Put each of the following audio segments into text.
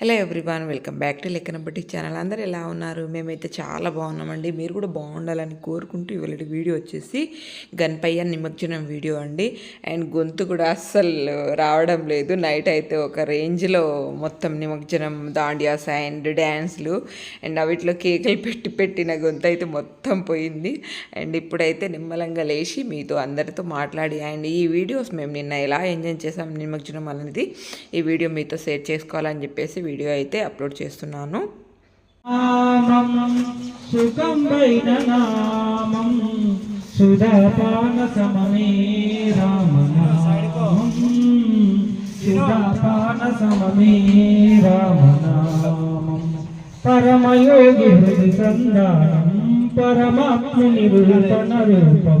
Hello everyone welcome back to లెక్కన బట్టి channel. అందరు ఎలా ఉన్నారు? మేమైతే చాలా బాగున్నామండి. మీరు కూడా బాగుండాలని కోరుకుంటూ ఇవాళ వీడియో వచ్చేసి గన్పయ్య నిమజ్జనం వీడియో అండి. అండ్ గొంతు కూడా అస్సలు రావడం లేదు. నైట్ అయితే ఒక రేంజ్లో మొత్తం నిమజ్జనం దాండియాస్ అండ్ డ్యాన్స్లు అండ్ అవిట్లో కేకులు పెట్టి పెట్టిన గొంతు అయితే మొత్తం పోయింది. అండ్ ఇప్పుడైతే నిమ్మలంగా లేచి మీతో అందరితో మాట్లాడి అండ్ ఈ వీడియోస్ మేము నిన్న ఎలా ఎంజాయ్ చేసాం నిమజ్జనం అనేది ఈ వీడియో మీతో షేర్ చేసుకోవాలని చెప్పేసి వీడియో అయితే అప్లోడ్ చేస్తున్నాను. నామం సుఖం వైన నామం సుధాపాన సమమే రామనామం సుధాపాన సమమే రామనామం పరమయోగి హృది సంధానం పరమాత్ముని రూపణ రూపం.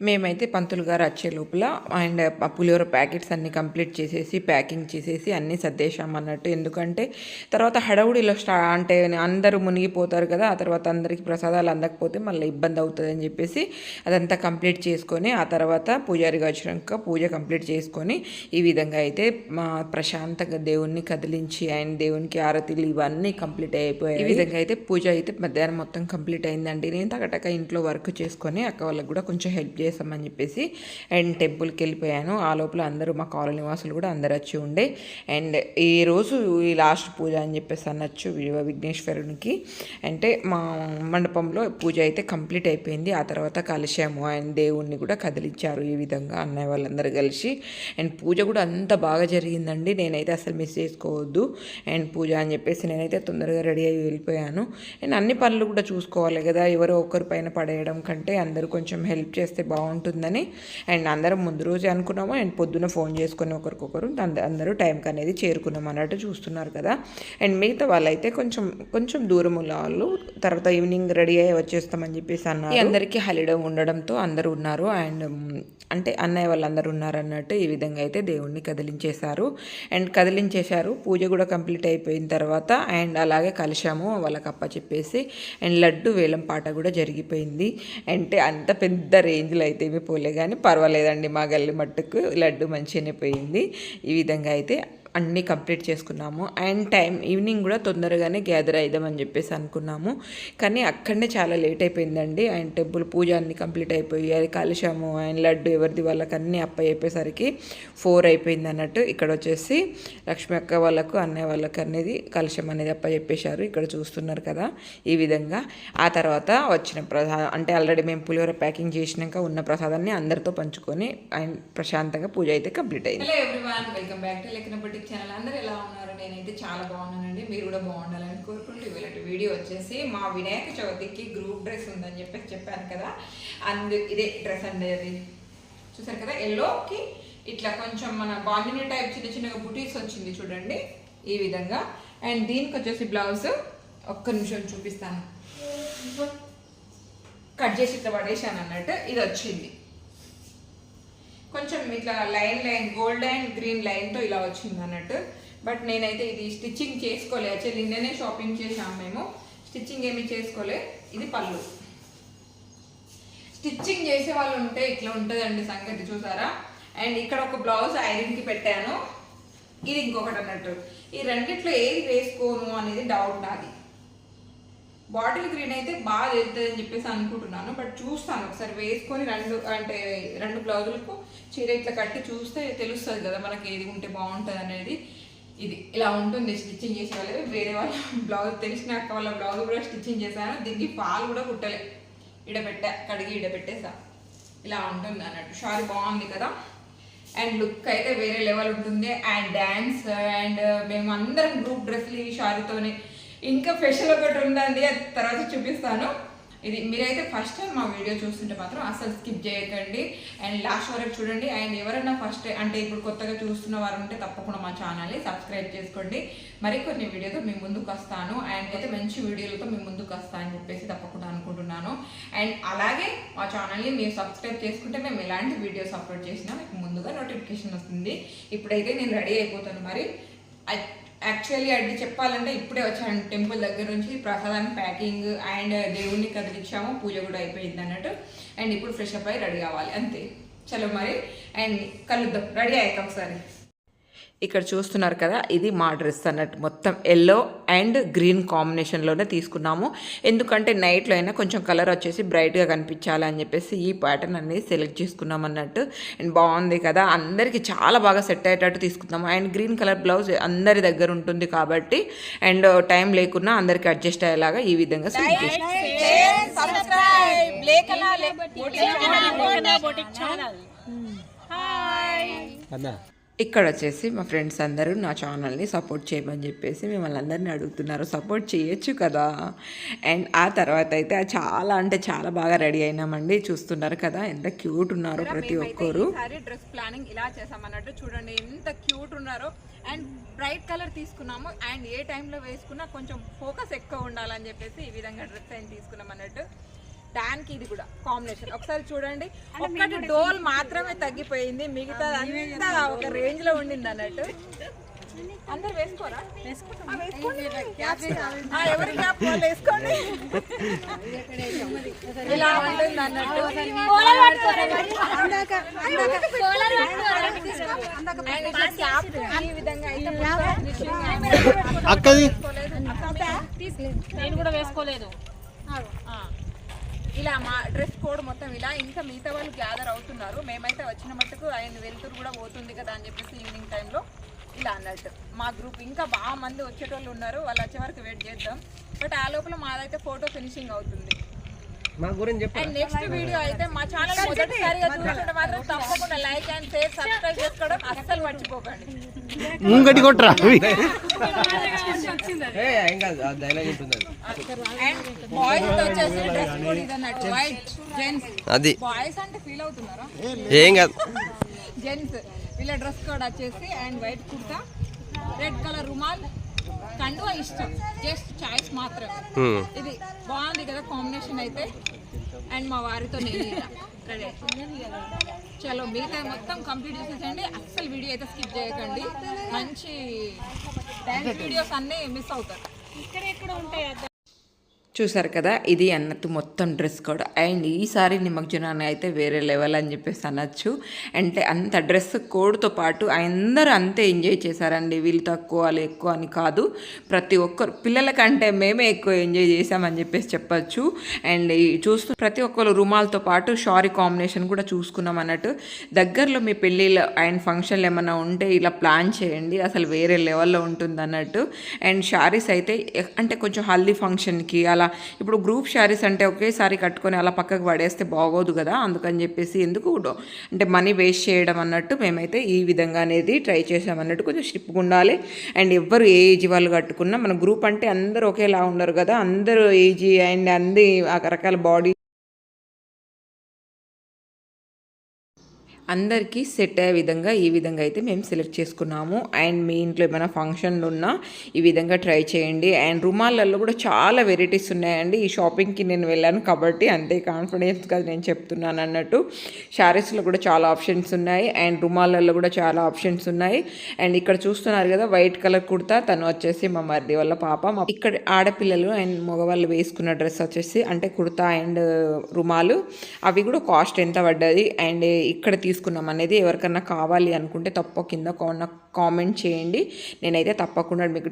మేమైతే పంతులు గారు వచ్చే లోపల అండ్ పులిహోర ప్యాకెట్స్ అన్నీ కంప్లీట్ చేసేసి ప్యాకింగ్ చేసేసి అన్నీ సర్దేశాం అన్నట్టు. ఎందుకంటే తర్వాత హడవుడిలో స్టా అంటే అందరూ మునిగిపోతారు కదా ఆ తర్వాత అందరికీ ప్రసాదాలు అందకపోతే మళ్ళీ ఇబ్బంది అవుతుంది అని చెప్పేసి అదంతా కంప్లీట్ చేసుకొని ఆ తర్వాత పూజారిగా వచ్చినాక పూజ కంప్లీట్ చేసుకొని ఈ విధంగా అయితే మా ప్రశాంతంగా దేవుణ్ణి కదిలించి అండ్ దేవునికి ఆరతిలు ఇవన్నీ కంప్లీట్ అయిపోయాయి. ఈ విధంగా అయితే పూజ అయితే మధ్యాహ్నం మొత్తం కంప్లీట్ అయిందండి. నేను తగటక ఇంట్లో వర్క్ చేసుకొని అక్క వాళ్ళకి కూడా కొంచెం హెల్ప్ చేసామని చెప్పేసి అండ్ టెంపుల్కి వెళ్ళిపోయాను ఆ లోపల అందరూ మా కాలనీ వాసులు కూడా అందరు వచ్చి ఉండే. అండ్ ఈ రోజు ఈ లాస్ట్ పూజ అని చెప్పేసి అనొచ్చు వి- విఘ్నేశ్వరునికి. అంటే మా మండపంలో పూజ అయితే కంప్లీట్ అయిపోయింది. ఆ తర్వాత కలిశాము అండ్ దేవుణ్ణి కూడా కదిలించారు ఈ విధంగా అన్నయ్య వాళ్ళందరూ కలిసి. అండ్ పూజ కూడా అంత బాగా జరిగిందండి. నేనైతే అసలు మిస్ చేసుకోవద్దు. అండ్ పూజ అని చెప్పేసి నేనైతే తొందరగా రెడీ అయ్యి వెళ్ళిపోయాను. అండ్ అన్ని పనులు కూడా చూసుకోవాలి కదా. ఎవరో ఒకరి పైన పడేయడం కంటే అందరూ కొంచెం హెల్ప్ చేస్తే బాగుంటుందని. అండ్ అందరం ముందు రోజే అనుకున్నాము. అండ్ పొద్దున ఫోన్ చేసుకొని ఒకరికొకరు అంద- అందరూ టైంకి అనేది చేరుకున్నాం అన్నట్టు చూస్తున్నారు కదా. అండ్ మిగతా వాళ్ళైతే కొంచెం కొంచెం దూరం ఉన్న వాళ్ళు తర్వాత ఈవినింగ్ రెడీ అయ్యి వచ్చేస్తామని చెప్పేసి అన్నారు. అందరికీ హాలిడే ఉండడంతో అందరూ ఉన్నారు. అండ్ అంటే అన్నయ్య వాళ్ళందరూ ఉన్నారు అన్నట్టు ఈ విధంగా అయితే దేవుణ్ణి కదిలించేశారు. అండ్ కదిలించేశారు. పూజ కూడా కంప్లీట్ అయిపోయిన తర్వాత అండ్ అలాగే కలిశాము వాళ్ళకి అప్ప చెప్పేసి. అండ్ లడ్డు వేలం పాట కూడా జరిగిపోయింది. అంటే అంత పెద్ద రేంజ్లో అయితే ఏమీ పోలే కానీ పర్వాలేదండి మా గల్లి మట్టుకు లడ్డు మంచిగానే పోయింది. ఈ విధంగా అయితే అన్నీ కంప్లీట్ చేసుకున్నాము. అండ్ టైం ఈవినింగ్ కూడా తొందరగానే గ్యాదర్ అయిదామని చెప్పేసి అనుకున్నాము. కానీ అక్కడనే చాలా లేట్ అయిపోయిందండి. అండ్ టెంపుల్ పూజ అన్ని కంప్లీట్ అయిపోయి అది కలిశాము అండ్ లడ్డు ఎవరిది వాళ్ళకి అన్నీ అప్ప అయిపోయేసరికి ఫోర్ అయిపోయింది అన్నట్టు ఇక్కడ వచ్చేసి లక్ష్మి అక్క వాళ్ళకు అన్నయ్య వాళ్ళకి అనేది కలశం అనేది అప్ప చెప్పేశారు. ఇక్కడ చూస్తున్నారు కదా ఈ విధంగా. ఆ తర్వాత వచ్చిన ప్రసాదం అంటే ఆల్రెడీ మేము పులిహోర ప్యాకింగ్ చేసినాక ఉన్న ప్రసాదాన్ని అందరితో పంచుకొని అండ్ ప్రశాంతంగా పూజ అయితే కంప్లీట్ అయింది. ఎవ్రీవన్ వెల్కమ్ బ్యాక్ టు లెక్కన ఛానల్ అందరూ ఎలా ఉన్నారు? నేనైతే చాలా బాగున్నానండి. మీరు కూడా బాగుండాలని కోరుకుంటూ ఇవాళ వీడియో వచ్చేసి మా వినాయక చవితికి గ్రూప్ డ్రెస్ ఉందని చెప్పేసి చెప్పాను కదా. అందు ఇదే డ్రెస్ అండి అది. చూసారు కదా? ఎల్లోకి ఇట్లా కొంచెం మన బాండిని టైప్ చిన్న చిన్నగా బుటీస్ వచ్చింది చూడండి ఈ విధంగా. అండ్ దీనికి వచ్చేసి బ్లౌజ్. ఒక్క నిమిషం చూపిస్తాను. కట్ చేసి ఇట్లా పడేసాను అన్నట్టు ఇది వచ్చింది. కొంచెం ఇట్లా line line gold and green లైన్తో ఇలా వచ్చింది అన్నట్టు. బట్ నేనైతే ఇది స్టిచ్చింగ్ చేసుకోలే. యాక్చువల్లీ నిన్ననే షాపింగ్ చేసాము మేము. స్టిచ్చింగ్ ఏమీ చేసుకోలే. ఇది పళ్ళు. స్టిచ్చింగ్ చేసే వాళ్ళు ఉంటే ఇట్లా ఉంటుందండి సంగతి చూసారా? అండ్ ఇక్కడ ఒక బ్లౌజ్ ఐరన్కి పెట్టాను. ఇది ఇంకొకటి అన్నట్టు. ఈ రెండిట్లో ఏది వేసుకోను అనేది డౌట్ నాది. బాటిల్ గ్రీన్ అయితే బాగా వెళ్తుంది అని చెప్పేసి అనుకుంటున్నాను. బట్ చూస్తాను. ఒకసారి వేసుకొని రెండు అంటే రెండు బ్లౌజులకు చీర ఇట్లా కట్టి చూస్తే తెలుస్తుంది కదా మనకి ఏది ఉంటే బాగుంటుంది అనేది. ఇది ఇలా ఉంటుంది స్టిచ్చింగ్ చేసే వాళ్ళు వేరే వాళ్ళ బ్లౌజ్ తెలిసిన అక్క వాళ్ళ బ్లౌజ్ కూడా స్టిచ్చింగ్ చేశాను. దీనికి పాలు కూడా కుట్టలే. ఇడబెట్టా కడిగి ఇడబెట్టేసా. ఇలా ఉంటుంది అన్నట్టు. షారీ బాగుంది కదా. అండ్ లుక్ అయితే వేరే లెవెల్ ఉంటుంది. అండ్ డ్యాన్స్ అండ్ మేము అందరం గ్రూప్ డ్రెస్లు ఈ షారీతోనే ఇంకా స్పెషల్ ఒకటి ఉందండి అది తర్వాత చూపిస్తాను. ఇది మీరైతే ఫస్ట్ టైం మా వీడియో చూస్తుంటే మాత్రం అసలు స్కిప్ చేయకండి. అండ్ లాస్ట్ వరకు చూడండి. అండ్ ఎవరైనా ఫస్ట్ అంటే ఇప్పుడు కొత్తగా చూస్తున్న వారు ఉంటే తప్పకుండా మా ఛానల్ని సబ్స్క్రైబ్ చేసుకోండి. మరి కొన్ని వీడియోతో మీ ముందుకు వస్తాను. అండ్ అయితే మంచి వీడియోలతో మీ ముందుకు వస్తాను అని చెప్పేసి తప్పకుండా అనుకుంటున్నాను. అండ్ అలాగే మా ఛానల్ని మీరు సబ్స్క్రైబ్ చేసుకుంటే మేము ఎలాంటి వీడియోస్ అప్లోడ్ చేసినా మీకు ముందుగా నోటిఫికేషన్ వస్తుంది. ఇప్పుడైతే నేను రెడీ అయిపోతాను మరి. యాక్చువల్లీ అది చెప్పాలంటే ఇప్పుడే వచ్చాను టెంపుల్ దగ్గర నుంచి ప్రసాదాన్ని ప్యాకింగ్ అండ్ దేవుణ్ణి కదిలించాము పూజ కూడా అయిపోయింది అన్నట్టు. అండ్ ఇప్పుడు ఫ్రెష్ అప్ అయి రెడీ కావాలి. అంతే. చలో మరి. అండ్ కలుద్దాం. రెడీ అయ్యాక ఒకసారి. ఇక్కడ చూస్తున్నారు కదా ఇది మా డ్రెస్ అన్నట్టు. మొత్తం ఎల్లో అండ్ గ్రీన్ కాంబినేషన్లోనే తీసుకున్నాము. ఎందుకంటే నైట్లో అయినా కొంచెం కలర్ వచ్చేసి బ్రైట్గా కనిపించాలి అని చెప్పేసి ఈ ప్యాటర్న్ అనేది సెలెక్ట్ చేసుకున్నాం అన్నట్టు. అండ్ బాగుంది కదా అందరికీ చాలా బాగా సెట్ అయ్యేటట్టు తీసుకున్నాము అండ్ గ్రీన్ కలర్ బ్లౌజ్ అందరి దగ్గర ఉంటుంది కాబట్టి అండ్ టైం లేకున్నా అందరికి అడ్జస్ట్ అయ్యేలాగా ఈ విధంగా సెలెక్ట్ చేసి. ఇక్కడ వచ్చేసి మా ఫ్రెండ్స్ అందరూ నా ఛానల్ని సపోర్ట్ చేయమని చెప్పేసి మిమ్మల్ని అందరినీ అడుగుతున్నారు. సపోర్ట్ చేయొచ్చు కదా? అండ్ ఆ తర్వాత అయితే చాలా అంటే చాలా బాగా రెడీ అయినామండి. చూస్తున్నారు కదా? ఎంత క్యూట్ ఉన్నారో ప్రతి ఒక్కరు. డ్రెస్ ప్లానింగ్ ఇలా చేసామన్నట్టు చూడండి. ఎంత క్యూట్ ఉన్నారో. అండ్ బ్రైట్ కలర్ తీసుకున్నాము. అండ్ ఏ టైంలో వేసుకున్నా కొంచెం ఫోకస్ ఎక్కువ ఉండాలని చెప్పేసి ఈ విధంగా డ్రెస్ అయిన తీసుకున్నాం అన్నట్టు దానికి ఇది కూడా కాంబినేషన్ ఒకసారి చూడండి. ఒక్కటి డోల్ మాత్రమే తగ్గిపోయింది. మిగతా అంతా ఒక రేంజ్లో ఉండింది అన్నట్టు. అందరు వేసుకోరా? వేసుకోండి. ఆ, ఎవరి క్యాప్ వాళ్ళు వేసుకోండి. ఇలా ఉంటుంది అన్నట్టు. ఈ విధంగా అక్కది? నేను కూడా వేసుకోలేదు. ఆ. ఇలా మా డ్రెస్ కోడ్ మొత్తం ఇలా. ఇంకా మిగతా వాళ్ళు గ్యాదర్ అవుతున్నారు. మేమైతే వచ్చిన మట్టుకు ఆయన వెళ్తురు కూడా పోతుంది కదా అని చెప్పేసి ఈవినింగ్ టైంలో ఇలా అన్నట్టు మా గ్రూప్ ఇంకా బాగా మంది వచ్చేటోళ్ళు ఉన్నారు. వాళ్ళు వచ్చే వరకు వెయిట్ చేద్దాం. బట్ ఆ లోపల మాదైతే ఫోటో ఫినిషింగ్ అవుతుంది. మా గురించి చెప్పు అండ్ నెక్స్ట్ వీడియో అయితే మా ఛానల్ మొదటిసారిగా చూస్తుంటే మాత్రం తప్పకుండా లైక్ అండ్ షేర్ సబ్స్క్రైబ్ చేసుకోవడం అస్సలు మర్చిపోకండి. ముంగటి కొట్రా ఏ ఏం కాదు ఆ డైలాగ్ ఉంటుంది అండ్ బాయ్స్ వచ్చేసి డ్రెస్ కోడ్ ఇది అన్నట్టు వైట్ జెంట్స్ అది. బాయ్స్ అంటే ఫీల్ అవుతున్నారా? ఏం కాదు. జెంట్స్ వీళ్ళ డ్రెస్ కోడ్ వచ్చేసి and white kurta red colour రుమాల్ కండువా ఇష్టం. జస్ట్ చాయిస్ మాత్రం. ఇది బాగుంది కదా కాంబినేషన్ అయితే. అండ్ మా వారితో నేను రెడీ చలో మిగతా మొత్తం కంప్లీట్ చేసేసండి అస్సలు వీడియో అయితే స్కిప్ చేయకండి. మంచి డ్యాన్స్ వీడియోస్ అన్నీ మిస్ అవుతారు. చూసారు కదా ఇది అన్నట్టు మొత్తం డ్రెస్ కోడ్. అండ్ ఈసారి నిమజ్జనాన్ని అయితే వేరే లెవెల్ అని చెప్పేసి అనొచ్చు. అంటే అంత డ్రెస్ కోడ్తో పాటు అందరూ అంతే ఎంజాయ్ చేశారండి. వీళ్ళు తక్కువ వాళ్ళు ఎక్కువ అని కాదు. ప్రతి ఒక్కరు పిల్లలకంటే మేమే ఎక్కువ ఎంజాయ్ చేసామని చెప్పేసి చెప్పచ్చు. అండ్ చూస్తూ ప్రతి ఒక్కరు రుమాల్తో పాటు షారీ కాంబినేషన్ కూడా చూసుకున్నాం అన్నట్టు. దగ్గరలో మీ పెళ్ళిళ్ళు అండ్ ఫంక్షన్లు ఏమైనా ఉంటే ఇలా ప్లాన్ చేయండి. అసలు వేరే లెవెల్లో ఉంటుంది అన్నట్టు అండ్ శారీస్ అయితే అంటే కొంచెం హల్దీ ఫంక్షన్కి అలా ఇప్పుడు గ్రూప్ శారీస్ అంటే ఒకేసారి కట్టుకొని అలా పక్కకు పడేస్తే బాగోదు కదా అందుకని చెప్పేసి ఎందుకు అంటే మనీ వేస్ట్ చేయడం అన్నట్టు మేమైతే ఈ విధంగా అనేది ట్రై చేసామన్నట్టు కొంచెం స్ట్రిప్గా ఉండాలి. అండ్ ఎవ్వరు ఏ ఏజ్ వాళ్ళు కట్టుకున్నా మన గ్రూప్ అంటే అందరూ ఒకేలా ఉండరు కదా అందరూ ఏజీ అండ్ అన్ని రకరకాల బాడీ అందరికీ సెట్ అయ్యే విధంగా ఈ విధంగా అయితే మేము సెలెక్ట్ చేసుకున్నాము. అండ్ మీ ఇంట్లో ఏమైనా ఫంక్షన్లు ఉన్నా ఈ విధంగా ట్రై చేయండి. అండ్ రుమాలలో కూడా చాలా వెరైటీస్ ఉన్నాయండి. ఈ షాపింగ్కి నేను వెళ్ళాను కాబట్టి అంతే కాన్ఫిడెన్స్గా నేను చెప్తున్నాను అన్నట్టు. శారీస్లో కూడా చాలా ఆప్షన్స్ ఉన్నాయి. అండ్ రుమాలలో కూడా చాలా ఆప్షన్స్ ఉన్నాయి. అండ్ ఇక్కడ చూస్తున్నారు కదా వైట్ కలర్ కుర్తా. తను వచ్చేసి మా మరిది వాళ్ళ పాప. మా ఇక్కడ ఆడపిల్లలు అండ్ మగవాళ్ళు వేసుకున్న డ్రెస్ వచ్చేసి అంటే కుర్తా అండ్ రుమాలు అవి కూడా కాస్ట్ ఎంత పడ్డది? అండ్ ఇక్కడ తీసుకున్నాం అనేది ఎవరికన్నా కావాలి అనుకుంటే తప్ప కింద కామెంట్ చేయండి. నేనైతే తప్పకుండా మీకు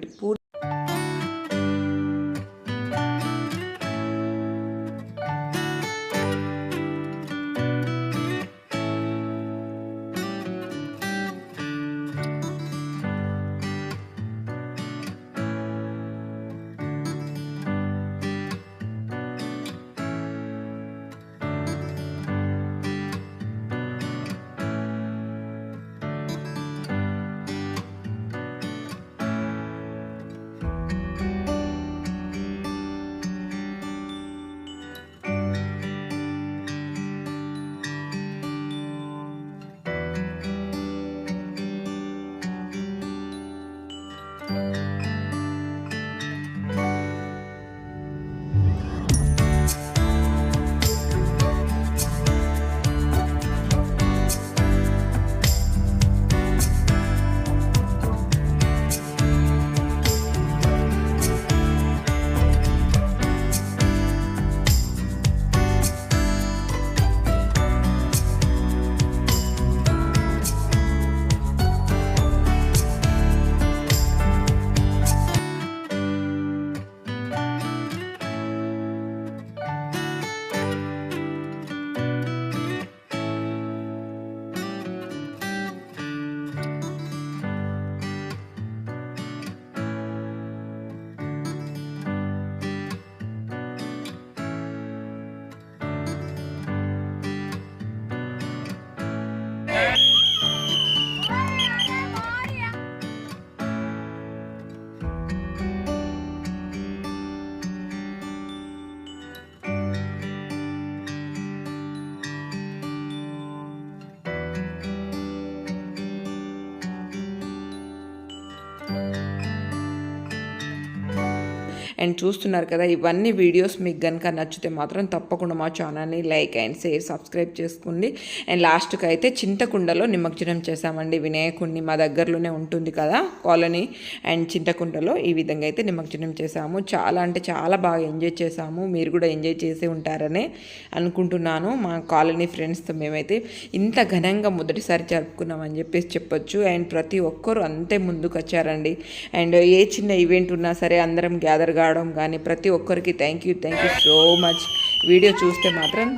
అండ్ చూస్తున్నారు కదా ఇవన్నీ వీడియోస్ మీకు కనుక నచ్చితే మాత్రం తప్పకుండా మా ఛానల్ని లైక్ అండ్ షేర్ సబ్స్క్రైబ్ చేసుకోండి. అండ్ లాస్ట్కి అయితే చింతకుండలో నిమజ్జనం చేశామండి. వినాయకుడిని మా దగ్గరలోనే ఉంటుంది కదా కాలనీ. అండ్ చింతకుండలో ఈ విధంగా అయితే నిమజ్జనం చేశాము. చాలా అంటే చాలా బాగా ఎంజాయ్ చేశాము. మీరు కూడా ఎంజాయ్ చేసి ఉంటారనే అనుకుంటున్నాను. మా కాలనీ ఫ్రెండ్స్తో మేమైతే ఇంత ఘనంగా మొదటిసారి జరుపుకున్నామని చెప్పేసి చెప్పొచ్చు. అండ్ ప్రతి ఒక్కరు అంతే ముందుకు వచ్చారండి అండ్ ఏ చిన్న ఈవెంట్ ఉన్నా సరే అందరం గ్యాదర్గా రావడం కానీ ప్రతి ఒక్కరికి thank you thank you so much video చూస్తే మాత్రం